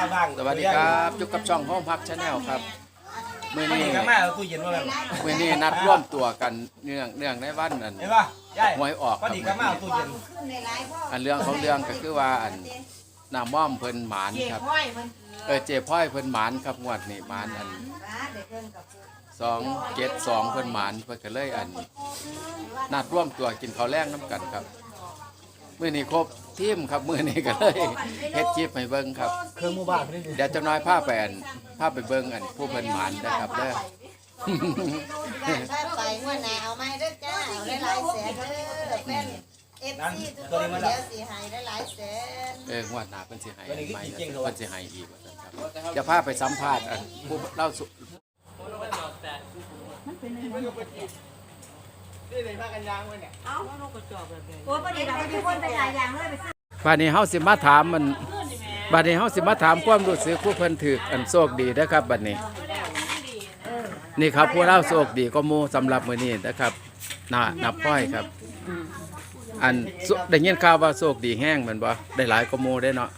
มาบ้างสวัสดีครับจุกกับช่องห้องพักชาแนลครับมื่อไม่นี้ดีก็มาเอาตู้เย็นมาแบบมื่อนี้นัดร่วมตัวกันเนื่องเนื่องในวันอันเห็นป่ะยายหวยออกคพอรับดีก็มาเอาตู้เย็นอันเรื่องของเรื่องก็คือว่าอันน้ำม่อมเพิ่นหมานครับเออเจ็บพ่อยเพิ่นหมานครับงวดนี้หมานอันสองเจ็ดสองเพิ่นหมานเพิ่นก็เลยอันนัดร่วมตัวกินข้าวแรงน้ำกันครับ มื่อนี้ครบทีมครับมื่อนี้ก็เลยเฮ็ดคลิปให้เบิ่งครับ เครื่องหมู่บ้านไม่ได้เดี๋ยวเจะน้อยผ้าไปอันผ้าไปเบิ่งอันผู้เพิ่นหมานนะครับเด้อ ถ้าไปงวดหน้าเอาไหมเด้อจ้าเอาหลายๆแสนเด้อเป็นเอฟซีทุกคนเดี๋ยวสิให้หลายๆแสนเอองวดหน้าเพิ่นสิให้อันใหม่เพิ่นสิให้อีกว่าซั่นครับจะพาไปสัมภาษณ์อันผู้เล่าสุ โอ้ประเดี๋ยวเราไปคนไปหลายอย่างเลยไปซื้อบัดนี้เฮาสิมาถามมันบัดนี้เฮาสิมาถามความรู้สึกผู้เพิ่นถูกอันโชคดีนะครับบัดนี้ นี่ครับผู้เล่าโชคดีก็หมู่สำหรับมื้อนี้นะครับน่านับป้อยครับ อันสุได้ยินข่าวว่าโชคดีแห้งแม่นบ่ได้หลายก็หมู่ได้เนาะ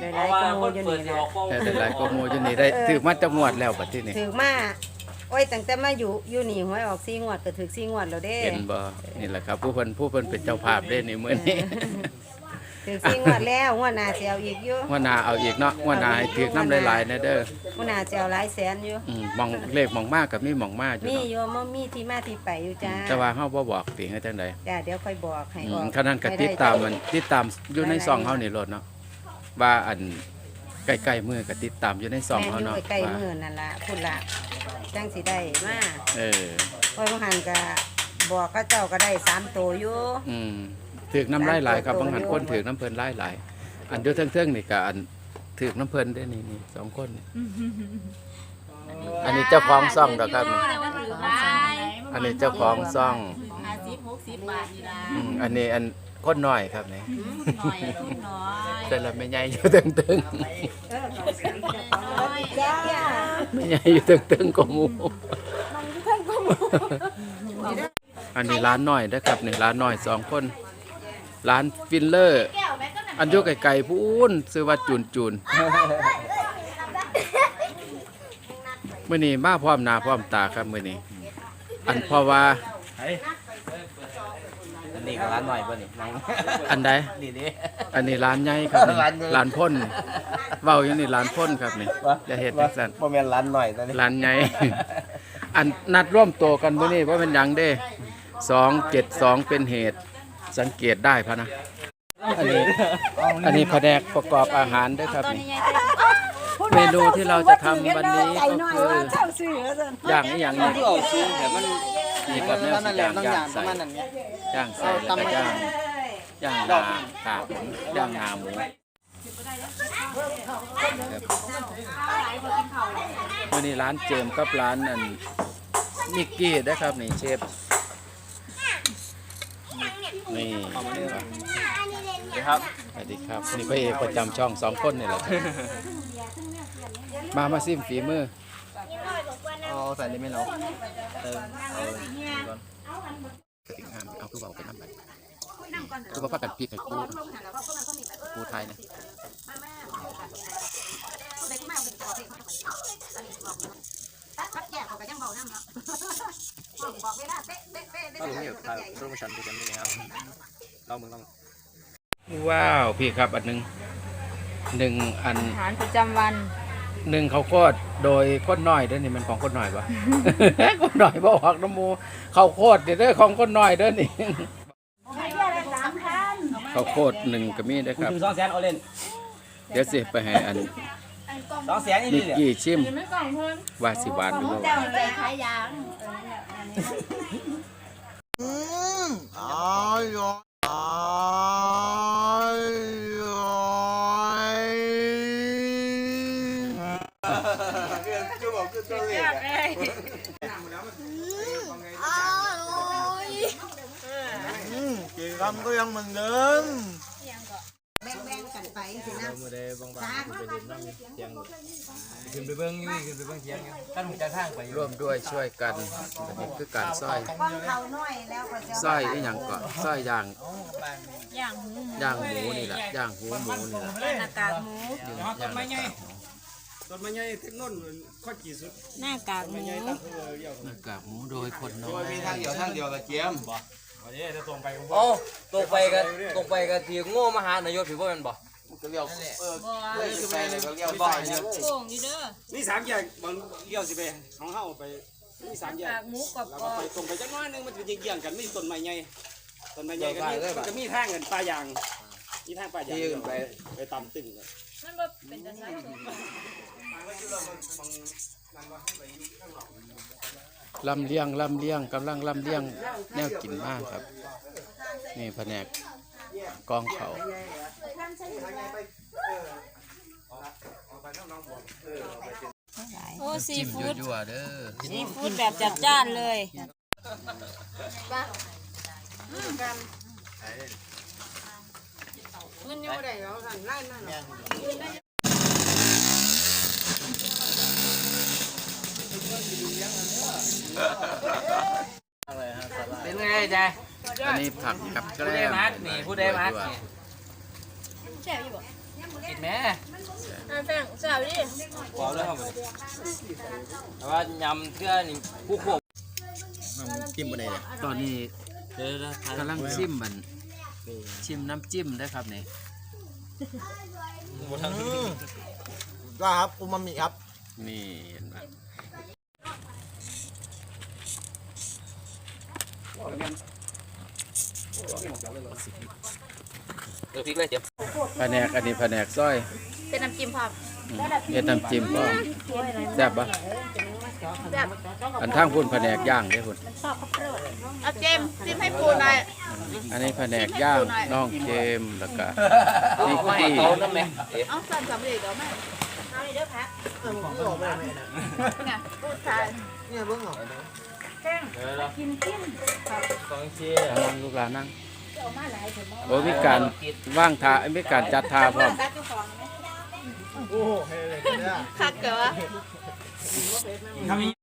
หลายๆก็โมอยู่นี่แหละเออได้หลายก็หมู่อยู่นี่ได้ถูกมาจักงวดแล้วบัดทีนี้ถือมา โอ้ยตั้งแต่มาอยู่อยู่นี่หวยออกซีงวดก็ถือซีงวดแล้วเด้เห็นบ่นี่แหละครับ ผู้เพิ่นผู้เพิ่นเป็นเจ้าภาพเด้นี่มื้อนี้ถือซีงวดแล้วงวดหน้าสิเอาอีกอยู่ว่านาเอาอีกเนาะว่านาให้ถือน้ำหลายๆนะเด้องวดหน้าสิเอาหลายแสนอยู่อืมมองเลขมองมากกับมีมองมากอยู่มีเนาะอยู่บ่มีที่มาที่ไปอยู่จ้าแต่ว่าเฮาบ่บอกติให้จังไดจ้าเดี๋ยวค่อยบอกให้อืออมกขนาดก็ติดตามมันติดตามอยู่ในซองเฮานี่โลดเนาะว่าอัน ใกล้ๆมือก็ติดตามอยู่ในซองแม่เฮาอยู่เนาะใกล้ๆว่ามื้อนั่นล่ะพุ่นล่ะจังสิได้มาเออโอ้ยบ่หันก็บอกเขาเจ้าก็ได้สามตัวอยู่ อืมถือน้ำลายหลายครับบางหันคนถือน้ำเพิ่นหลายหลาย อันอยู่เทิงๆนี่ก็อันถือน้ำเพิ่นได้นี่นี่สองคนนี่อันนี้เจ้าของซ่องดอกครับนี่อันนี้เจ้าของซ่องห้าสิบหกสิบบาทนี่ละอืมอันนี้อันคนน้อยครับนี่ หน่อยลูกน้อย แต่ละไม่ใหญ่อยู่ตึงตึงจ้าๆไม่ใหญ่อยู่ตึงตึงก็หมูอันนี้ร้านน้อยนะครับนี่ร้านน้อยสองคนร้านฟินเลอร์ อันยุไก่ๆพูนซื้อว่าจูนจูนเมื่อนี้มาพร้อมหน้าพร้อมตาครับมื่อนี้ อันเพราะว่า ร้านหน่อยป่ะนี่นั่งอันใดนี่นี่ อันนี้ร้านใหญ่ครับนี่ร้านใหญ่ ร้านพ่นเว้าอยู่นี่ร้านพ่นครับนี่จะเฮ็ดจังซั่นบ่แม่นร้านหน่อยตอนนี้ร้านใหญ่ อันนัดร่วมตัวกันมื้อนี้ว่าเป็นหยังเด้สองเจ็ดสองเป็นเหตุ สังเกตได้พะนะ อันนี้ อันนี้แผนกประกอบอาหารเด้วยครับนี่ เมนูที่เราจะทำวันนี้ก็คือ อย่างนี้อย่างนี้ที่เอาซื้อแต่มัน นี่กับแนวสิย่างย่างใส่ประมาณนั้นเนี่ย ย่างใส่แล้วก็ย่างย่างนาขาหมูย่างนาหมูวันนี้ร้านเจมส์กับร้านอันมิกกี้นะครับนี่เชฟนี่ครับสวัสดีครับนี่พระเอกประจำช่องสองคนนี่แหละครับมามาซิมฝีมือเอา ใส่เลยไหมเราเออเอากระติกงามเอาคือเบาไปน้ำไปคือว่าพักกันพี่ไข่คู่คู่ไทยนะว้าว พี่ครับอันหนึ่งหนึ่งอันอาหารประจำวัน หนึ่งเขาวโคตรโดยคนน้อยเด้อนี่มันของคนน้อยปะคนน้อยบ่ออกน้ำหมูเขาวโคตรเด้อของคนน้อยเด้อนี่เขาวโคตรหนึ่งก็มีนะครับ ถึงสองแสนเอาเล่นเดี๋ยวสิไปให้อันสองแสนนี่นินี่กเนี่ยกี้ชิมว่าสิหวานหรือบ่หวานไปขายยางคือบอ คือตัวเล็กกินคำก็ยังเหมือนเดิมแบ่งๆกันไปสินะมือได้บางบางไปดินน้ำเทียงขึ้นไปเบิ้งนี่ขึ้นไปเบิ้งเทียงกันหูจะทางไปร่วมด้วยช่วยกันนนี้คือการซอยก้อนเขาน้อยแล้วก็จะซอยอีหยังก่อนซอยอย่างย่างหมูย่างหมูนี่แหละย่างหูหมูนี่แหละหน้ากากหมูย่างหน้ากากหมู ต้นไม้ใหญ่ถึงนู่นข้อกี่สุดหน้ากากหมูหน้ากากหมูโดยคนน้อยมีทางเดียวทางเดียวกับเจียมบ่วันนี้จะตรงไปโอ้ตกไปกันตกไปกันทีโง่มหานายกถือว่าเป็นบ่ก็เลี้ยวเออบ่เลี้ยวไปเลยก็เลี้ยวไปเนี่ยโป่งอยู่เด้อนี่สามแยกบางเลี้ยวสิไปของเฮาไปนี่สามแยหน้ากกากหมูกรอบแล้วกรก็อบไปตรงไปจักหน้อยหนึงมันจะเกี่ยงๆกันมีต้นไม้ใหญ่ต้นไม้ใหญ่ก็มีมันก็มีทางกันปลายางมีทางปลายางไปไปตามตึ้งเลยมันบ่เป็นตาใส่ ลำเลียงลำเลียงกำลังลำเลียงแนวกินมากครับ นี่แผนกกองเขาโอ้ซีจิ้มฟู้ดยั่วๆเด้อซีฟู้ดแบบจัดจ้านเลยมันอยู่ได้แล้วกันไล่มาเนาะ เป็นไงจ๊ะอันนี้ผักกับแกผู้ล้ใดมมักนี่ผู้ใดมักนี่แซ่บอยู่บ่กินแม่อ่าแฟงแซ่บดิขอเลยครับแต่ว่ายำเสื้อนี่ผู้ควบจิ้มบนไหนเนี่ยตอนนี้เดี๋ยวนะกำลังชิมมันชิมน้ำจิ้มได้อครับนี่ก็ครับอูมามิครับ นี่เห็นไหม เดี๋ยวพริกเลยเดียวแผนกอันนี้แผนกซอยเป็นน้ำจิ้มพร้อมเฮ็ดน้ำจิ้มก็แซ่บปะอันทางพุ่นแผนกย่างเด้อพุ่นเอาเจมจิ้มให้ปูหน่อยอันนี้แผนกย่างน้องเจมส์แล้วก็นี่ไม่ที่เขาน้ำแม่เอ๊ะเอาสั่นสำเร็จเดี๋ยวแม่เอาเลยเด้อพักเนี่ยพูดทายเนี่ยเบิ้ง เหรอสองเชียนั่งลูกหลานนั่งโอ้มีการว่างทามีการจัดทาพร้อมโอ้โหเฮ้ยเนี่ย คักเก๋ออ๋อ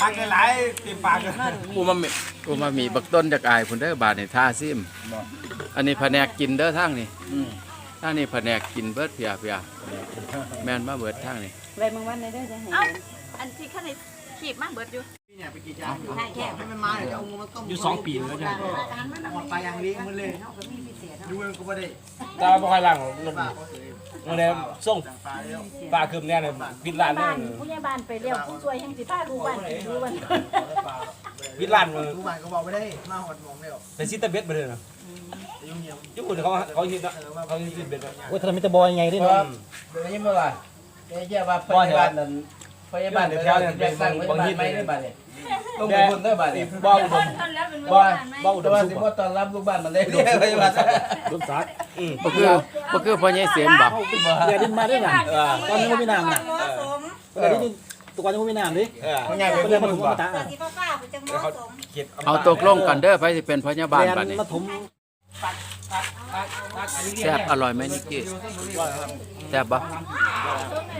พักหลายๆเต็มปากเลยอูมามิอูมามิบักต้นจากอายพุ่นเด้อบาดนี่ท่าซิม อันนี้แผนกกินเด้อทางนี่ทางนี่แผนกกินเบิดเพียเพียแม่นมาเบิดทางนี่ไว้บางวันได้เด้อจะให้เอ้าอันที่ข้างในขีบมาเบิดอยู่ อยู่สองปีแล้วจ้ะไปอย่างนี้มันเลยดูมันก็ไม่ได้ตาบ่ค่อยล้างรถมันเลยส่งปลาคืมเนี่ยเลยปิดร้านเนี่ยผู้ใหญ่บ้านไปเรียกผู้ช่วยยังสิพาลูกบ้านไปดูมันปิดร้านมันทุกวันก็บอกไม่ได้มาหดมองเดียวเป็นซิตาเบ็ดไปเลยนะญี่ปุ่นเขาเขาฮิตนะเขาฮิตซิตาเบ็ดนะโอ้ยทำไมจะบอยไงด้วยเนาะ เดี๋ยวนี้เมื่อไหร่เนี่ยเจ้าว่าพยาบาลนั้น พยาบาลเดี๋ยวเนี่ยเป็นบางบางที่ไม่ได้บ้านเนี่ยต้องเป็นคนได้บ้านเนี่ยบ้าอุดมตอนแล้วเป็นบ้าบ้าอุดแต่มว่าสุสิขว่าตอนรับลูกบ้านมันเลยเรียกพยาบาลอุดมศักดิ์บ่คือบ่คือพ่อใหญ่เสียมบ่เดี๋ยวดินมาด้วยกันเออตอนนี้ไม่มีน้ำนะเหมาะสมเดี๋ยวดินตัวก่อนยังไม่มีน้ำดิเออเขาใหญ่ก็เป็นเลยคมานถูกบ่มาตาเสื้อสีฟ้าๆมันจะเหมาะสมเก็บเอาตกลงกันเด้อไผสิเป็นพยาบาลบัดนี้มาถมแซ่บอร่อยไหมนิกกี้แซ่บบ่โ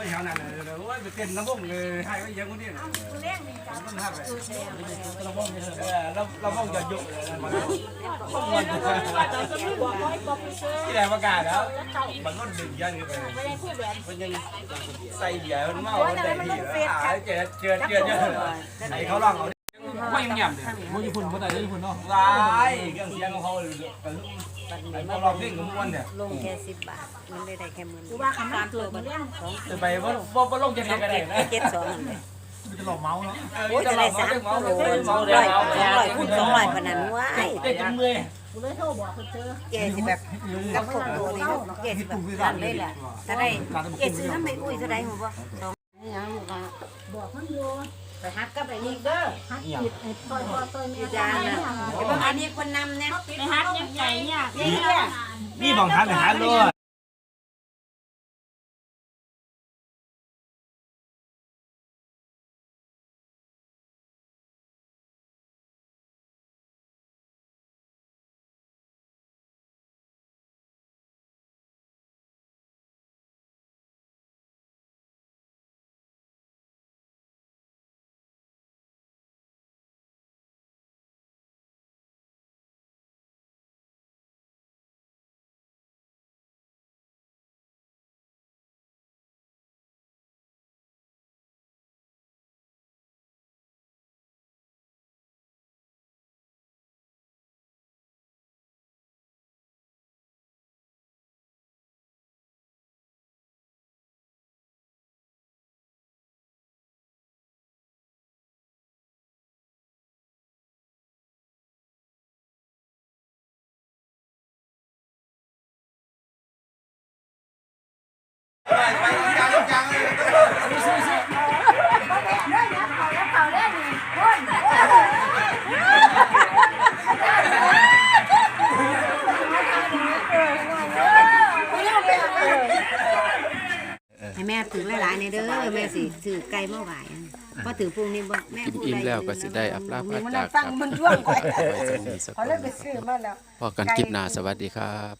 อ้ยแถวนั้นเลยโอ้ยไปเต้นน้ำวงเลยให้ไว้ยังคนนี้นะต้นหักเลยเราบ้องเราบ้องจะยุกที่ไหนประกาศแล้วบางคนดึงยันไปมันยังใส่เบียร์มันเมามันได้ที่แล้วหาเจอเจอเจอเจอไอ้เขาลองเอา ไม่ยังหยำเลยมันญี่ปุ่นคนไหนญี่ปุ่นเนาะร้ายเครื่องเสียงของเขาเลยไอ้เขาลองเพลงของมันเนี่ยลงแค่สิบบาทมันได้ได้แค่หมื่นกูว่าคำนั้นเกิดมาเรื่องจะไปว่าว่าลงจะเรียนกันได้นะเจ็ดสองนั่นเลยจะหลอกเมาเนาะโอ้ยจะได้สามโลสองร้อยสองร้อยคูณสองร้อยพนันว้ายเด็กจนเมื่อยกูเลยโทรบอกคนเจอเจสิแบบกับพวกตัวนี้เนาะเจสิแบบนั่นเลยแหละถ้าได้เจซื้อน้ำไม่อุ้ยเท่าไรหัวบ่สองยังลูกอะบอกมันอยู่ ไปฮักกับไอ้นี่เด้อฮักจิตไอ้ต้อยพ่อต้อยแม่จานน่ะไอ้พวกอันนี้คนนำเนี่ย ไปฮักยังไงเนี่ยเนี่ยมองหาหาโลด ให้แม่ถือหลายๆในเด้อแม่สิถือไก่มาไหวพอถือพรุ่งนี้บ่แม่กินอิ่มแล้วก็สิได้อัปลาพาจากคฟัรังบมันช่วงก่อนไว้สำนีสักเขาเลยไปซื้อมาแล้วพอกันคลิปหน้าสวัสดีครับ